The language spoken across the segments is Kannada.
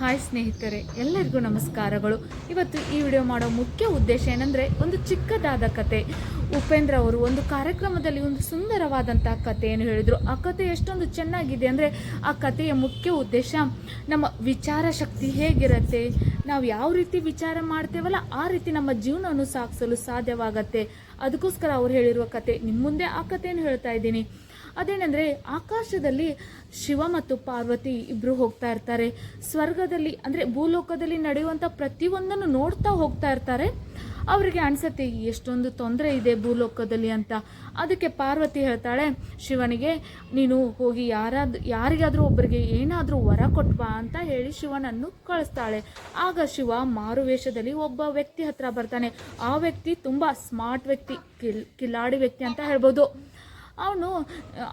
ಹಾಯ್ ಸ್ನೇಹಿತರೆ, ಎಲ್ಲರಿಗೂ ನಮಸ್ಕಾರಗಳು. ಇವತ್ತು ಈ ವಿಡಿಯೋ ಮಾಡೋ ಮುಖ್ಯ ಉದ್ದೇಶ ಏನಂದರೆ ಒಂದು ಚಿಕ್ಕದಾದ ಕತೆ. ಉಪೇಂದ್ರ ಅವರು ಒಂದು ಕಾರ್ಯಕ್ರಮದಲ್ಲಿ ಒಂದು ಸುಂದರವಾದಂಥ ಕಥೆಯನ್ನು ಹೇಳಿದರು. ಆ ಕತೆ ಎಷ್ಟೊಂದು ಚೆನ್ನಾಗಿದೆ ಅಂದರೆ ಆ ಕಥೆಯ ಮುಖ್ಯ ಉದ್ದೇಶ ನಮ್ಮ ವಿಚಾರ ಶಕ್ತಿ ಹೇಗಿರುತ್ತೆ, ನಾವು ಯಾವ ರೀತಿ ವಿಚಾರ ಮಾಡ್ತೇವಲ್ಲ ಆ ರೀತಿ ನಮ್ಮ ಜೀವನವನ್ನು ಸಾಗಿಸಲು ಸಾಧ್ಯವಾಗತ್ತೆ. ಅದಕ್ಕೋಸ್ಕರ ಅವ್ರು ಹೇಳಿರುವ ಕತೆ. ನಿಮ್ಮ ಮುಂದೆ ಆ ಕಥೆಯನ್ನು ಹೇಳ್ತಾ ಇದ್ದೀನಿ. ಅದೇನೆಂದರೆ ಆಕಾಶದಲ್ಲಿ ಶಿವ ಮತ್ತು ಪಾರ್ವತಿ ಇಬ್ಬರು ಹೋಗ್ತಾ ಇರ್ತಾರೆ. ಸ್ವರ್ಗದಲ್ಲಿ ಅಂದರೆ ಭೂಲೋಕದಲ್ಲಿ ನಡೆಯುವಂಥ ಪ್ರತಿಯೊಂದನ್ನು ನೋಡ್ತಾ ಹೋಗ್ತಾ ಇರ್ತಾರೆ. ಅವರಿಗೆ ಅನಿಸುತ್ತೆ, ಎಷ್ಟೊಂದು ತೊಂದರೆ ಇದೆ ಭೂಲೋಕದಲ್ಲಿ ಅಂತ. ಅದಕ್ಕೆ ಪಾರ್ವತಿ ಹೇಳ್ತಾಳೆ, ಶಿವನಿಗೆ ನೀನು ಹೋಗಿ ಯಾರಾದ್, ಯಾರಿಗಾದರೂ ಒಬ್ಬರಿಗೆ ಏನಾದರೂ ವರ ಕೊಟ್ವಾ ಅಂತ ಹೇಳಿ ಶಿವನನ್ನು ಕಳಿಸ್ತಾಳೆ. ಆಗ ಶಿವ ಮಾರುವೇಷದಲ್ಲಿ ಒಬ್ಬ ವ್ಯಕ್ತಿ ಹತ್ರ ಬರ್ತಾನೆ. ಆ ವ್ಯಕ್ತಿ ತುಂಬ ಸ್ಮಾರ್ಟ್ ವ್ಯಕ್ತಿ, ಕಿಲ್ ಕಿಲಾಡಿ ವ್ಯಕ್ತಿ ಅಂತ ಹೇಳ್ಬೋದು. ಅವನು,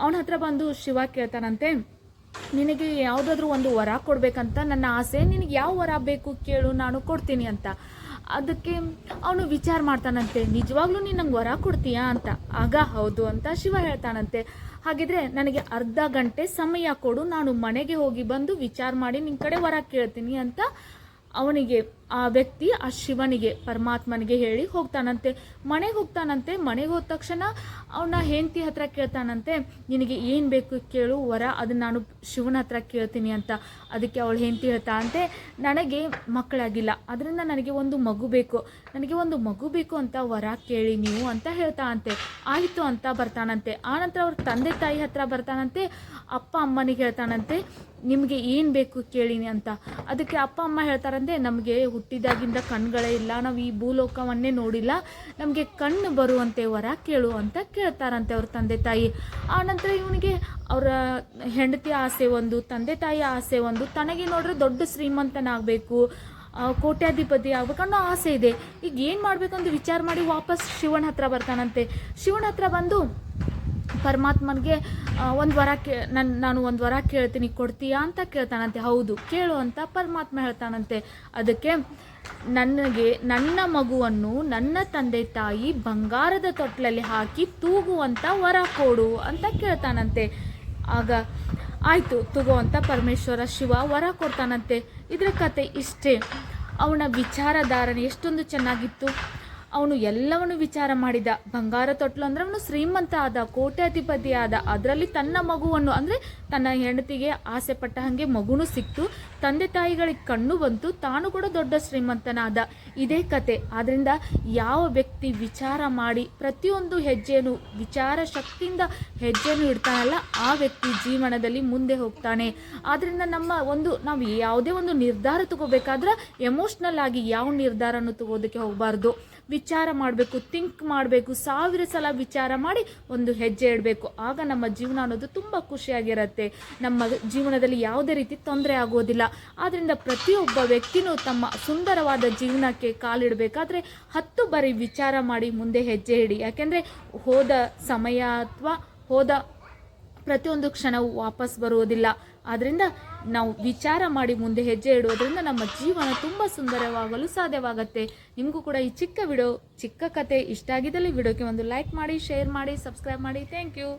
ಅವನ ಹತ್ರ ಬಂದು ಶಿವ ಕೇಳ್ತಾನಂತೆ, ನಿನಗೆ ಯಾವುದಾದ್ರೂ ಒಂದು ವರ ಕೊಡಬೇಕಂತ, ನನ್ನ ಆಸೆ, ನಿನಗೆ ಯಾವ ವರ ಬೇಕು ಕೇಳು, ನಾನು ಕೊಡ್ತೀನಿ ಅಂತ. ಅದಕ್ಕೆ ಅವನು ವಿಚಾರ ಮಾಡ್ತಾನಂತೆ, ನಿಜವಾಗ್ಲೂ ನೀನು ನಂಗೆ ವರ ಕೊಡ್ತೀಯಾ ಅಂತ. ಆಗ ಹೌದು ಅಂತ ಶಿವ ಹೇಳ್ತಾನಂತೆ, ಹಾಗಿದ್ರೆ ನನಗೆ ಅರ್ಧ ಗಂಟೆ ಸಮಯ ಕೊಡು, ನಾನು ಮನೆಗೆ ಹೋಗಿ ಬಂದು ವಿಚಾರ ಮಾಡಿ ನಿನ್ನ ಕಡೆ ವರ ಕೇಳ್ತೀನಿ ಅಂತ ಅವನಿಗೆ ಆ ವ್ಯಕ್ತಿ ಆ ಶಿವನಿಗೆ, ಪರಮಾತ್ಮನಿಗೆ ಹೇಳಿ ಹೋಗ್ತಾನಂತೆ. ಮನೆಗೆ ಹೋಗ್ತಾನಂತೆ. ಮನೆಗೆ ಹೋದ ತಕ್ಷಣ ಅವನ ಹೆಂಡತಿ ಹತ್ರ ಕೇಳ್ತಾನಂತೆ, ನಿನಗೆ ಏನು ಬೇಕು ಕೇಳು, ವರ ಅದು ನಾನು ಶಿವನ ಹತ್ರ ಕೇಳ್ತೀನಿ ಅಂತ. ಅದಕ್ಕೆ ಅವಳು ಹೆಂಡತಿ ಹೇಳ್ತಾನಂತೆ ನನಗೆ ಮಕ್ಕಳಾಗಿಲ್ಲ. ಅದರಿಂದ ನನಗೆ ಒಂದು ಮಗು ಬೇಕು. ನನಗೆ ಒಂದು ಮಗು ಬೇಕು ಅಂತ ವರ ಕೇಳಿ ನೀವು ಅಂತ ಹೇಳ್ತಾನಂತೆ ಆಯಿತು ಅಂತ ಬರ್ತಾನಂತೆ. ಆನಂತರ ಅವ್ರ ತಂದೆ ತಾಯಿ ಹತ್ರ ಬರ್ತಾನಂತೆ. ಅಪ್ಪ ಅಮ್ಮನಿಗೆ ಹೇಳ್ತಾನಂತೆ, ನಿಮಗೆ ಏನು ಬೇಕು ಕೇಳಿನಿ ಅಂತ. ಅದಕ್ಕೆ ಅಪ್ಪ ಅಮ್ಮ ಹೇಳ್ತಾರಂತೆ, ನಮಗೆ ಹುಟ್ಟಿದಾಗಿಂದ ಕಣ್ಗಳೇ ಇಲ್ಲ. ನಾವು ಈ ಭೂಲೋಕವನ್ನೇ ನೋಡಿಲ್ಲ. ನಮಗೆ ಕಣ್ಣು ಬರುವಂತೆ ವರ ಕೇಳು ಅಂತ ಕೇಳ್ತಾರಂತೆ ಅವ್ರ ತಂದೆ ತಾಯಿ. ಆನಂತರ ಇವನಿಗೆ ಅವರ ಹೆಂಡತಿ ಆಸೆ ಒಂದು, ತಂದೆ ತಾಯಿ ಆಸೆ ಒಂದು. ತನಗೆ ನೋಡ್ರೆ ದೊಡ್ಡ ಶ್ರೀಮಂತನಾಗಬೇಕು. ಕೋಟ್ಯಾಧಿಪತಿ ಆಗ್ಬೇಕು ಅನ್ನೋ ಆಸೆ ಇದೆ. ಈಗ ಏನು ಮಾಡಬೇಕಂತ ವಿಚಾರ ಮಾಡಿ ವಾಪಸ್ ಶಿವನ ಹತ್ರ ಬರ್ತಾನಂತೆ. ಶಿವನ ಹತ್ರ ಬಂದು ಪರಮಾತ್ಮನಿಗೆ ಒಂದು ವರ ಕೇ ನನ್ನ ನಾನು ಒಂದು ವರ ಕೇಳ್ತೀನಿ, ಕೊಡ್ತೀಯಾ ಅಂತ ಕೇಳ್ತಾನಂತೆ. ಹೌದು, ಕೇಳು ಅಂತ ಪರಮಾತ್ಮ ಹೇಳ್ತಾನಂತೆ. ಅದಕ್ಕೆ ನನಗೆ, ನನ್ನ ಮಗುವನ್ನು ನನ್ನ ತಂದೆ ತಾಯಿ ಬಂಗಾರದ ತೊಟ್ಲಲ್ಲಿ ಹಾಕಿ ತೂಗುವಂಥ ವರ ಕೊಡು ಅಂತ ಕೇಳ್ತಾನಂತೆ. ಆಗ ಆಯಿತು, ತಗೋ ಅಂತ ಪರಮೇಶ್ವರ ಶಿವ ವರ ಕೊಡ್ತಾನಂತೆ. ಇದರ ಕತೆ ಇಷ್ಟೇ. ಅವನ ವಿಚಾರಧಾರಣೆ ಎಷ್ಟೊಂದು ಚೆನ್ನಾಗಿತ್ತು. ಅವನು ಎಲ್ಲವನ್ನು ವಿಚಾರ ಮಾಡಿದ. ಬಂಗಾರ ತೊಟ್ಲು ಅಂದ್ರೆ ಅವನು ಶ್ರೀಮಂತ ಆದ, ಕೋಟ್ಯಾಧಿಪತಿ ಆದ. ಅದರಲ್ಲಿ ತನ್ನ ಮಗುವನ್ನು ಅಂದರೆ ತನ್ನ ಹೆಂಡತಿಗೆ ಆಸೆ ಪಟ್ಟ ಹಾಗೆ ಮಗುನು ಸಿಕ್ತು. ತಂದೆ ತಾಯಿಗಳಿಗೆ ಕಣ್ಣು ಬಂತು, ತಾನು ಕೂಡ ದೊಡ್ಡ ಶ್ರೀಮಂತನಾದ. ಇದೇ ಕತೆ. ಆದ್ದರಿಂದ ಯಾವ ವ್ಯಕ್ತಿ ವಿಚಾರ ಮಾಡಿ ಪ್ರತಿಯೊಂದು ಹೆಜ್ಜೆಯನ್ನು, ವಿಚಾರ ಶಕ್ತಿಯಿಂದ ಹೆಜ್ಜೆಯನ್ನು ಇಡ್ತಾನಲ್ಲ, ಆ ವ್ಯಕ್ತಿ ಜೀವನದಲ್ಲಿ ಮುಂದೆ ಹೋಗ್ತಾನೆ. ಆದ್ದರಿಂದ ನಮ್ಮ ಒಂದು, ನಾವು ಯಾವುದೇ ಒಂದು ನಿರ್ಧಾರ ತಗೋಬೇಕಾದ್ರೆ ಎಮೋಷ್ನಲ್ ಆಗಿ ಯಾವ ನಿರ್ಧಾರನೂ ತಗೋದಕ್ಕೆ ಹೋಗಬಾರ್ದು. ವಿಚಾರ ಮಾಡಬೇಕು ಥಿಂಕ್ ಮಾಡಬೇಕು, ಸಾವಿರ ಸಲ ವಿಚಾರ ಮಾಡಿ ಒಂದು ಹೆಜ್ಜೆ ಇಡಬೇಕು. ಆಗ ನಮ್ಮ ಜೀವನ ಅನ್ನೋದು ತುಂಬ ಖುಷಿಯಾಗಿರುತ್ತೆ. ನಮ್ಮ ಜೀವನದಲ್ಲಿ ಯಾವುದೇ ರೀತಿ ತೊಂದರೆ ಆಗೋದಿಲ್ಲ. ಆದ್ದರಿಂದ ಪ್ರತಿಯೊಬ್ಬ ವ್ಯಕ್ತಿನೂ ತಮ್ಮ ಸುಂದರವಾದ ಜೀವನಕ್ಕೆ ಕಾಲಿಡಬೇಕಾದ್ರೆ ಹತ್ತು ಬಾರಿ ವಿಚಾರ ಮಾಡಿ ಮುಂದೆ ಹೆಜ್ಜೆ ಇಡಿ. ಯಾಕೆಂದರೆ ಹೋದ ಸಮಯ ಅಥವಾ ಹೋದ ಪ್ರತಿಯೊಂದು ಕ್ಷಣವೂ ವಾಪಸ್ ಬರುವುದಿಲ್ಲ. ಆದ್ದರಿಂದ ನಾವು ವಿಚಾರ ಮಾಡಿ ಮುಂದೆ ಹೆಜ್ಜೆ ಇಡುವುದರಿಂದ ನಮ್ಮ ಜೀವನ ತುಂಬ ಸುಂದರವಾಗಲು ಸಾಧ್ಯವಾಗುತ್ತೆ. ನಿಮಗೂ ಕೂಡ ಈ ಚಿಕ್ಕ ವಿಡಿಯೋ, ಚಿಕ್ಕ ಕತೆ ಇಷ್ಟ ಆಗಿದ್ದಲ್ಲಿ ವಿಡಿಯೋಕ್ಕೆ ಒಂದು ಲೈಕ್ ಮಾಡಿ ಶೇರ್ ಮಾಡಿ ಸಬ್ಸ್ಕ್ರೈಬ್ ಮಾಡಿ. Thank you